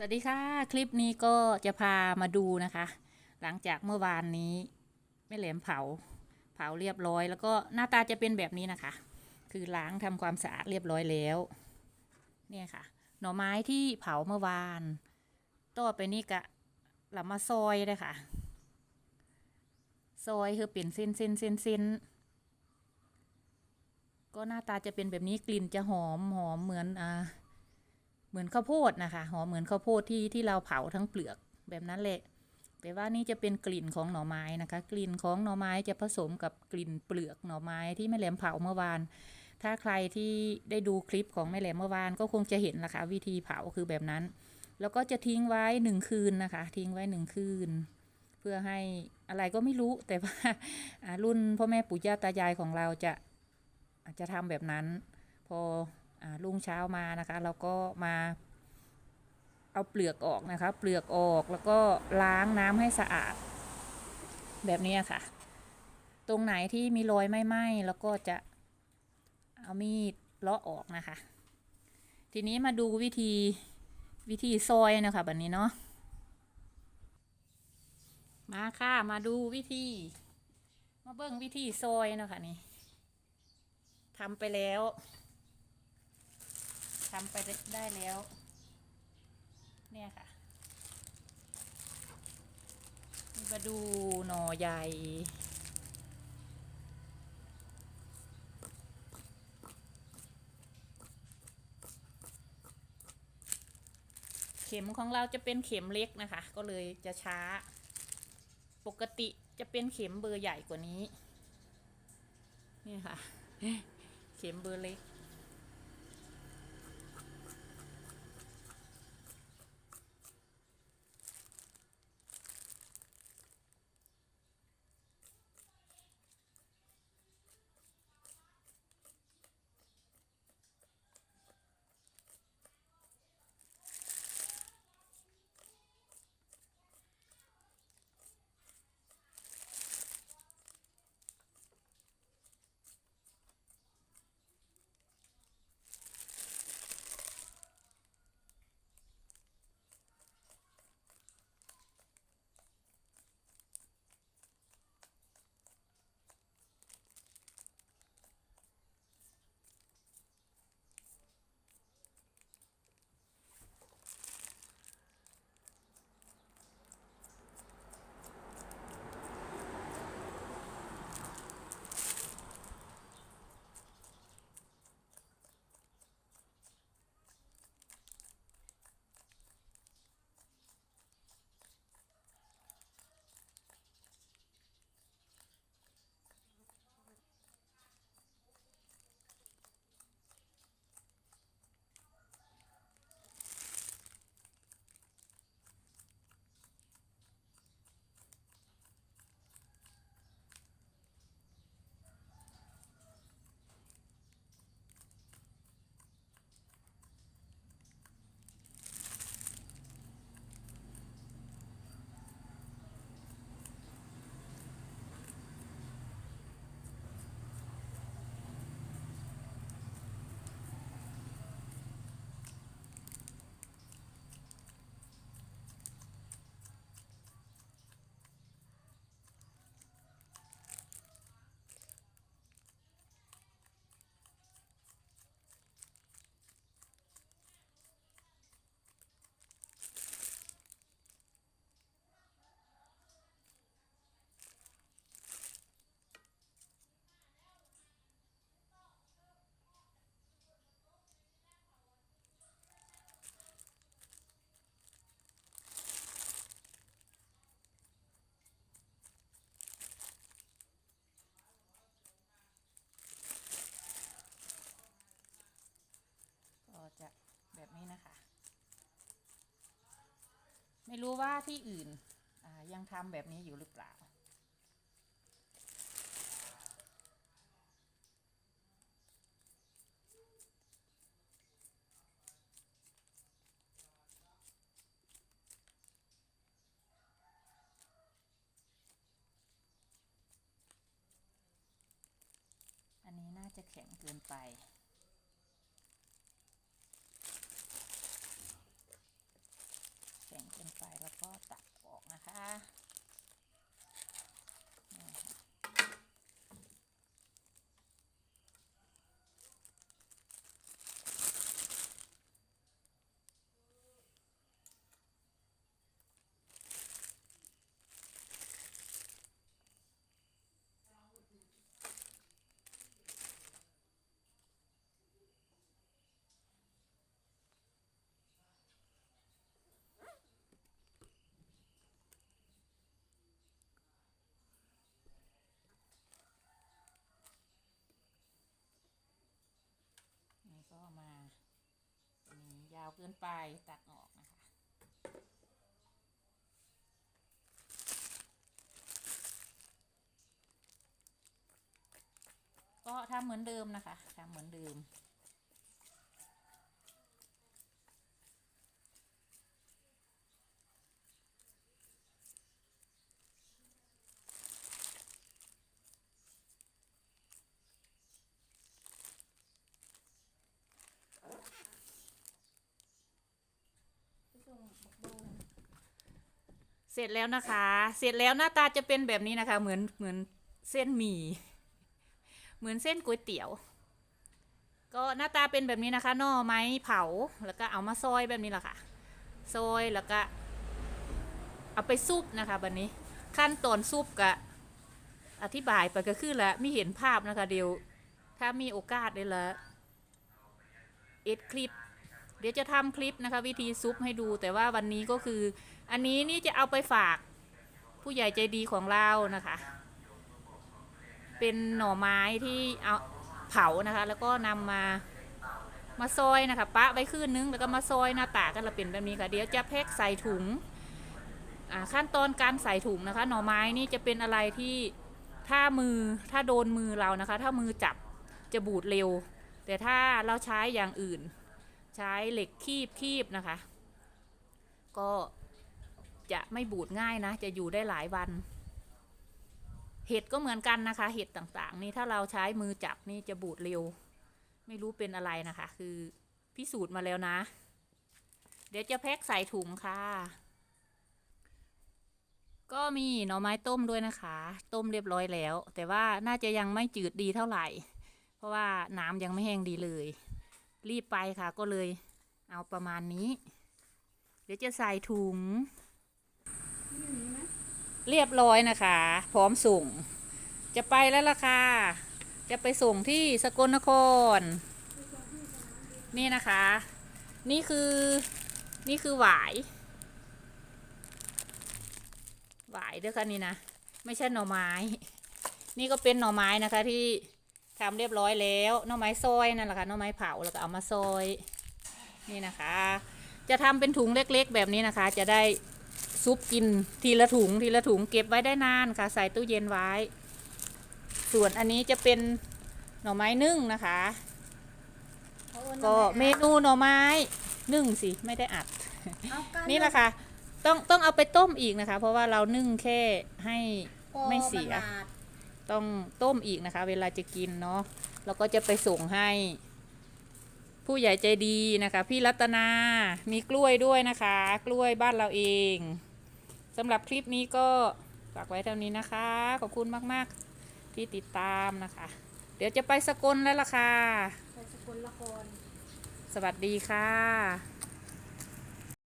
สวัสดีค่ะ คลิปนี้ก็จะพามาดูนะคะ หลังจากเมื่อวานนี้แม่แหลมเผา เผาเรียบร้อย แล้วก็หน้าตาจะเป็นแบบนี้นะคะ คือล้างทำความสะอาดเรียบร้อยแล้ว เนี่ยค่ะ หน่อไม้ที่เผาเมื่อวานต่อไปนี่กะเรามาซอยเลยค่ะ ซอยคือเป็นเส้นเส้นเส้นเส้นก็หน้าตาจะเป็นแบบนี้กลิ่นจะหอมหอมเหมือนอ่า เหมือนข้าวโพดนะคะหอมเหมือนข้าวโพดที่ที่เราเผาทั้งเปลือกแบบนั้นแหละแต่ว่านี่จะเป็นกลิ่นของหน่อไม้นะคะ กลิ่นของหน่อไม้จะผสมกับกลิ่นเปลือกหน่อไม้ที่แม่แหลมเผาเมื่อวาน ถ้าใครที่ได้ดูคลิปของแม่แหลมเมื่อวานก็คงจะเห็นละคะวิธีเผาคือแบบนั้น แล้วก็จะทิ้งไว้หนึ่งคืนนะคะ ทิ้งไว้หนึ่งคืน เพื่อให้อะไรก็ไม่รู้แต่ว่าอ่ารุ่นพ่อแม่ปู่ย่าตายายของเราจะอาจจะทำแบบนั้น พอ อารุ่งเช้ามานะคะ เราก็มาเอาเปลือกออกนะคะ เปลือกออกแล้วก็ล้างน้ำให้สะอาด แบบนี้ค่ะ ตรงไหนที่มีรอยไหม้แล้วก็จะเอามีดเลาะออกนะคะ ทีนี้มาดูวิธีวิธีซอยนะคะแบบนี้เนาะมาค่ะมาดูวิธี มาเบิ่งวิธีซอยนะคะนี่ทำไปแล้ว ทำไปได้แล้ว เนี่ยค่ะ มาดูหน่อใหญ่เข็มของเราจะเป็นเข็มเล็กนะคะ ก็เลยจะช้า ปกติจะเป็นเข็มเบอร์ใหญ่กว่านี้ นี่ค่ะ เข็มเบอร์เล็ก ไม่รู้ว่าที่อื่นยังทำแบบนี้อยู่หรือเปล่า อันนี้น่าจะแข็งเกินไป ก็ตักออกนะคะนี่ค่ะนี่ก็มาอันนี้ยาวเกินไปตัดออกนะคะ ก็ทำเหมือนเดิมนะคะทำเหมือนเดิม สร็จแล้วนะคะ เสร็จแล้วหน้าตาจะเป็นแบบนี้นะคะ เหมือนเหมือนเส้นหมี่ เหมือนเส้นก๋วยเตี๋ยว ก็หน้าตาเป็นแบบนี้นะคะหน่อไม้เผา แล้วก็เอามาซอยแบบนี้แหละค่ะ ซอยแล้วก็ เอาไปซุปนะคะแบบนี้ ขั้นตอนซุปกะอธิบายไปก็คือละไม่เห็นภาพนะคะเดี๋ยว ถ้ามีโอกาสเลยละเอ็ดคลิป เดี๋ยวจะทำคลิปนะคะ วิธีซุปให้ดูแต่ว่าวันนี้ก็คือ อันนี้นี่จะเอาไปฝากผู้ใหญ่ใจดีของเรานะคะ เป็นหน่อไม้ที่เอาเผานะคะ แล้วก็นำมามาซอยนะคะปะไว้คืนนึงแล้วก็มาซอยหน้าตากันละเป็นแบบนี้ค่ะ เดี๋ยวจะแพ็คใส่ถุงขั้นตอนการใส่ถุงนะคะ หน่อไม้นี่จะเป็นอะไรที่ถ้ามือถ้าโดนมือเรานะคะ ถ้ามือจับจะบูดเร็ว แต่ถ้าเราใช้อย่างอื่น ใช้เหล็กคีบคีบนะคะ ก็จะไม่บูดง่ายนะ จะอยู่ได้หลายวัน เห็ดก็เหมือนกันนะคะ เห็ดต่างๆ นี่ถ้าเราใช้มือจับนี่จะบูดเร็ว ไม่รู้เป็นอะไรนะคะ คือพิสูจน์มาแล้วนะ เดี๋ยวจะแพ็คใส่ถุงค่ะ ก็มีหน่อไม้ต้มด้วยนะคะ ต้มเรียบร้อยแล้ว แต่ว่าน่าจะยังไม่จืดดีเท่าไหร่ เพราะว่าน้ำยังไม่แห้งดีเลย รีบไปค่ะก็เลยเอาประมาณนี้ เดี๋ยวจะใส่ถุง เรียบร้อยนะคะ พร้อมส่ง จะไปแล้วล่ะค่ะ จะไปส่งที่สกลนคร นี่นะคะ นี่คือนี่คือหวาย หวายด้วยค่ะนี่นะ ไม่ใช่หน่อไม้ นี่ก็เป็นหน่อไม้นะคะที่ ทำเรียบร้อยแล้วหน่อไม้ซอยนั่นแหละค่ะหน่อไม้เผาแล้วก็เอามาซอยนี่นะคะ จะทำเป็นถุงเล็กๆ แบบนี้นะคะ จะได้ซุปกินทีละถุงทีละถุงเก็บไว้ได้นานค่ะ ใส่ตู้เย็นไว้ ส่วนอันนี้จะเป็นหน่อไม้นึ่งนะคะ ก็เมนูหน่อไม้นึ่งสิไม่ได้อัด นี่แหละค่ะ ต้องต้องเอาไปต้มอีกนะคะ เพราะว่าเรานึ่งแค่ให้ไม่เสีย ต้องต้มอีกนะคะ เวลาจะกินเนาะแล้วก็จะไปส่งให้ ผู้ใหญ่ใจดีนะคะ พี่รัตนา มีกล้วยด้วยนะคะ กล้วยบ้านเราเองสำหรับคลิปนี้ก็ฝากไว้เท่านี้นะคะ ขอบคุณมาก ๆ ที่ติดตามนะคะ เดี๋ยวจะไปสกลแล้วล่ะค่ะ ไปสกลนครสวัสดีค่ะ